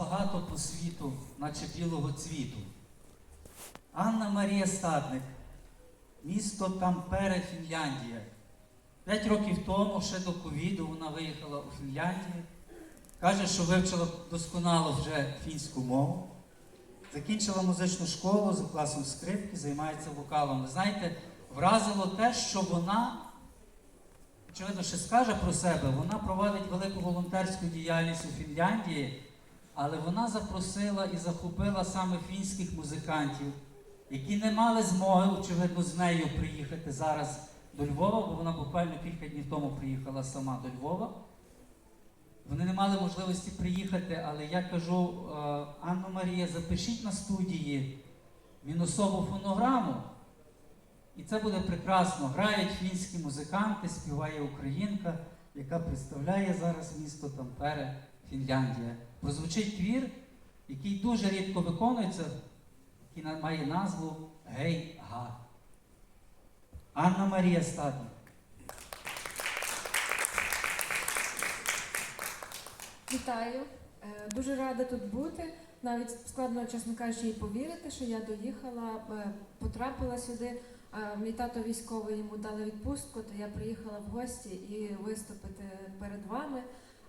багато по світу, наче білого цвіту. Анна Марія Стадник, місто Тампере, Фінляндія. П'ять років тому, ще до ковіду, вона виїхала у Фінляндію. Каже, що вивчила досконало вже фінську мову. Закінчила музичну школу за класом скрипки, займається вокалом. Ви знаєте, вразило те, що вона, очевидно, ще скаже про себе, вона проводить велику волонтерську діяльність у Фінляндії, але вона запросила і захопила саме фінських музикантів, які не мали змоги, очевидно, з нею приїхати зараз до Львова, бо вона буквально кілька днів тому приїхала сама до Львова. Вони не мали можливості приїхати, але я кажу, е, Анна Марія, запишіть на студії мінусову фонограму. І це буде прекрасно. Грають фінські музиканти, співає українка, яка представляє зараз місто Тампере, Фінляндія. Прозвучить твір, який дуже рідко виконується, який має назву Гей Га. Анна Марія Стадник. Вітаю. Е, Дуже рада тут бути. Навіть складно, чесно кажучи, і повірити, що я доїхала, е, потрапила сюди. Е, Мій тато військовий йому дали відпустку, то я приїхала в гості і виступити перед вами.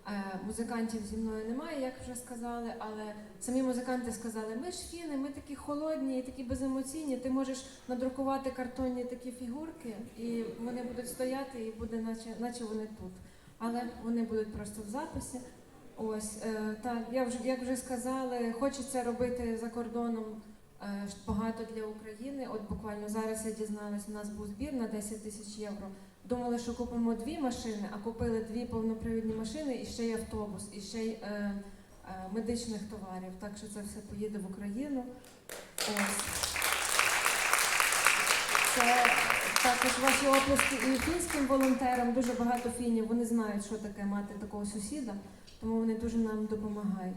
Е, Музикантів зі мною немає, як вже сказали, але самі музиканти сказали: ми ж фіни, ми такі холодні і такі беземоційні. Ти можеш надрукувати картонні такі фігурки, і вони будуть стояти, і буде, наче, наче вони тут. Але вони будуть просто в записі. Ось е, так, я вже як вже сказали, хочеться робити за кордоном е, багато для України. От буквально зараз я дізналась, у нас був збір на 10 тисяч євро. Думали, що купимо дві машини, а купили дві повнопривідні машини і ще й автобус, і ще й е, е, медичних товарів. Так що це все поїде в Україну. Ось. Це також ваші оплески і фінським волонтерам. Дуже багато фінів. Вони знають, що таке мати такого сусіда, тому вони дуже нам допомагають.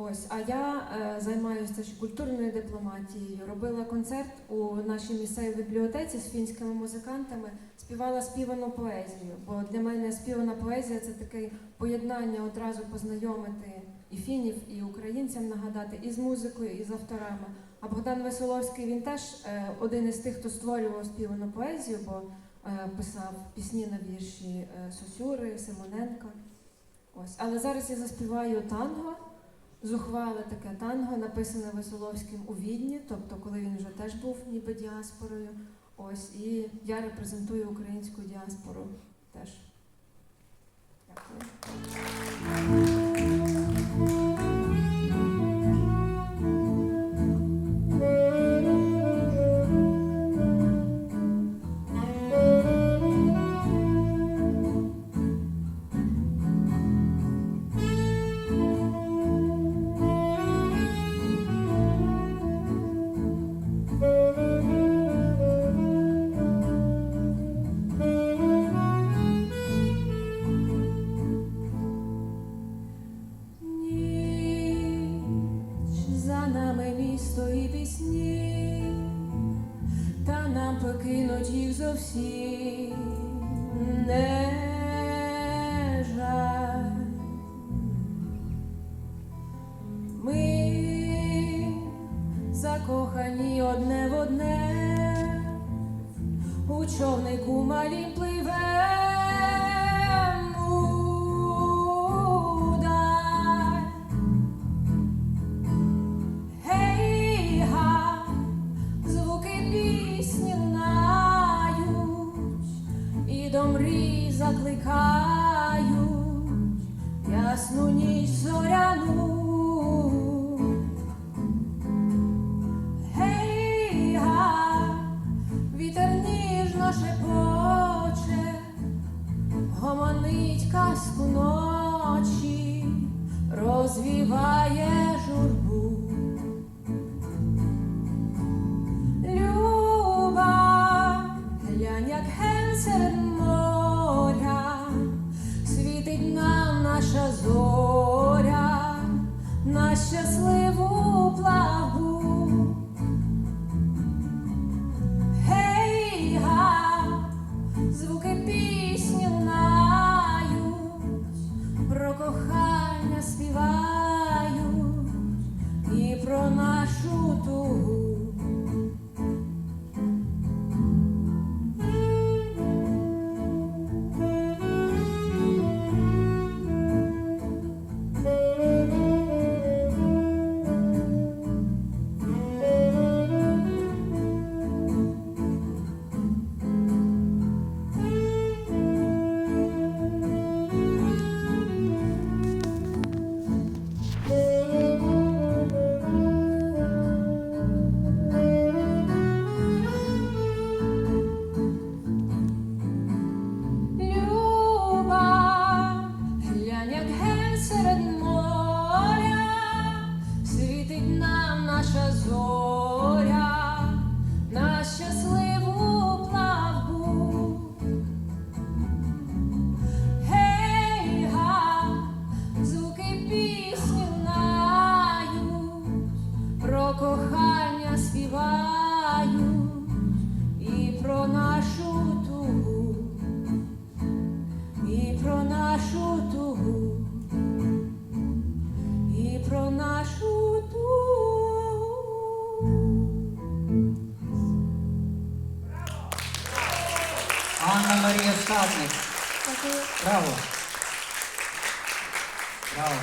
Ось, а я е, займаюся культурною дипломатією. Робила концерт у нашій місцевій бібліотеці з фінськими музикантами, співала співану поезію. Бо для мене співана поезія це таке поєднання одразу познайомити і фінів, і українцям нагадати, і з музикою, і з авторами. А Богдан Веселовський він теж е, один із тих, хто створював співану поезію, бо е, писав пісні на вірші е, Сосюри, Симоненка. Ось. Але зараз я заспіваю танго. Зухвале таке танго, написане Веселовським у Відні, тобто коли він вже теж був ніби діаспорою. Ось, і я репрезентую українську діаспору теж. Дякую. Пісні, та нам покинуть їх зовсім не жаль. Ми закохані одне в одне, у човнику малім пливем закликають ясну ніч зоряну. Гей, га, вітер ніжно шепоче, гомонить казку ночі, розвіває світить нам наша зоря, на щасливу плагу. sarad na Анна Марія Стадник. Дякую. Браво. Браво.